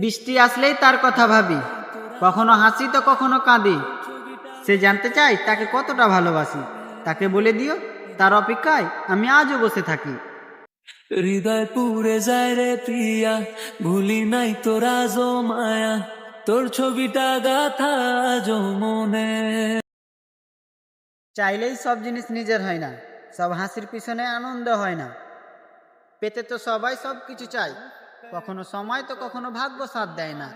বৃষ্টি আসলেই তার কথা ভাবি। কখনো হাসি তো কখনো কাঁদি। সে জানতে চায় তাকে কতটা ভালোবাসি। তাকে বলে দিও তার অপেক্ষায় আমি আজও বসে থাকি। হৃদয় পুরে যায় রে প্রিয়া ভুলি নাই তোরা জো মায়া। তোর ছবিটা গাথা মনে। চাইলেই সব জিনিস নিজের হয় না। সব হাসির পিছনে আনন্দ হয় না। পেতে তো সবাই সব কিছু চায়। কখনো সময় তো কখনো ভাগ্য সাথ দেয় না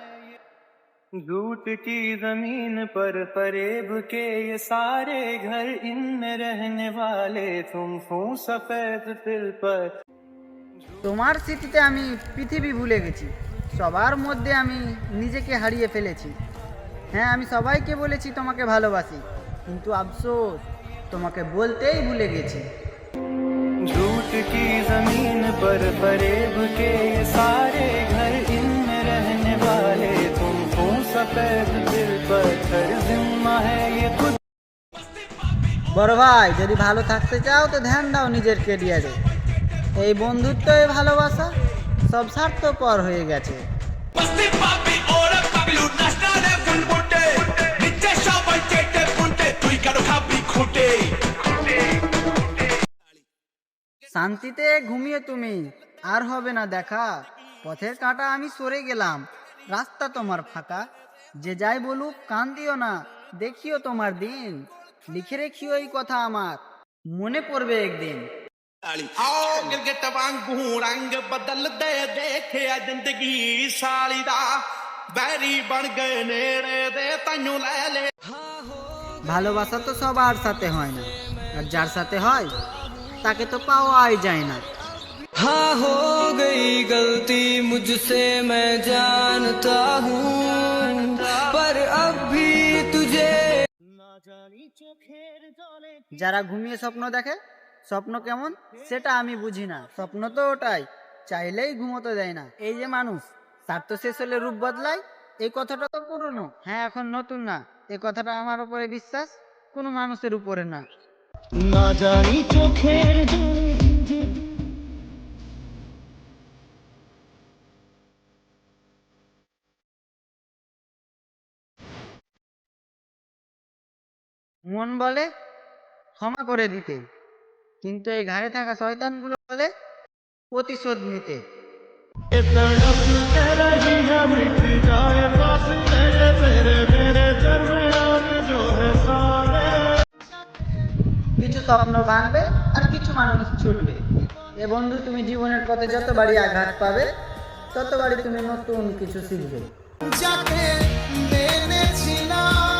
झूठ की जमीन पर फरेब के ये सारे घर इनमें रहने वाले तुम हो सफेद दिल पर তোমার স্মৃতিতে আমি পৃথিবী ভুলে গেছি সবার মধ্যে আমি নিজেকে হারিয়ে ফেলেছি হ্যাঁ আমি সবাইকে বলেছি তোমাকে ভালোবাসি কিন্তু আফসোস তোমাকে বলতেই ভুলে গেছি झूठ की जमीन पर फरेब के ये सारे বড় ভাই, যদি ভালো থাকতে চাও তো ধ্যান দাও নিজের কেরিয়ারে এই বন্ধুত্ব এই ভালোবাসা, সব স্বার্থপর হয়ে গেছে। শান্তিতে ঘুমিয়ে তুমি, আর হবে না দেখা। পথের কাঁটা আমি সরে গেলাম, রাস্তা তোমার ফাঁকা। যে যাই বলুক কান দিও না দেখিও তোমার দিন। লিখে রেখিও এই কথা আমার। মনে পড়বে একদিন। ভালোবাসা তো সবার সাথে হয় না। আর যার সাথে হয় তাকে তো পাওয়াই যায় না। हाँ हो गई गलती मुझसे मैं जानता हूँ पर अब भी तुझे যারা ঘুমিয়ে স্বপ্ন দেখে স্বপ্ন কেমন সেটা আমি বুঝি না স্বপ্ন তো ওটাই চাইলেই ঘুমোতে দেয় না এই যে মানুষ তার তো শেষ হলে রূপ বদলায় এই কথাটা তো পুরনো হ্যাঁ এখন নতুন না এই কথাটা আমার উপরে বিশ্বাস কোনো মানুষের উপরে না না জানি চোখের মন বলে, ক্ষমা করে দিতে। কিন্তু এই ঘাড়ে থাকা শয়তানগুলো বলে, প্রতিশোধ নিতে। কিছু স্বপ্ন ভাঙবে আর কিছু মানুষ ছুটবে। এ বন্ধু, তুমি জীবনের পথে যতবারই আঘাত পাবে ততবারই তুমি নতুন কিছু শিখবে। যাকে মেনেছিলাম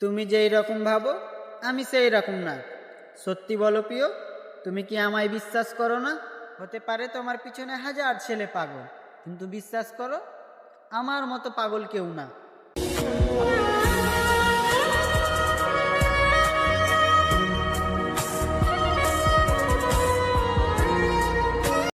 তুমি যেই রকম ভাবো, আমি সেই রকম না। সত্যি বলো প্রিয়, তুমি কি আমায় বিশ্বাস করো না? হতে পারে তোমার পিছনে হাজার ছেলে পাগল, কিন্তু বিশ্বাস করো, আমার মতো পাগল কেউ না।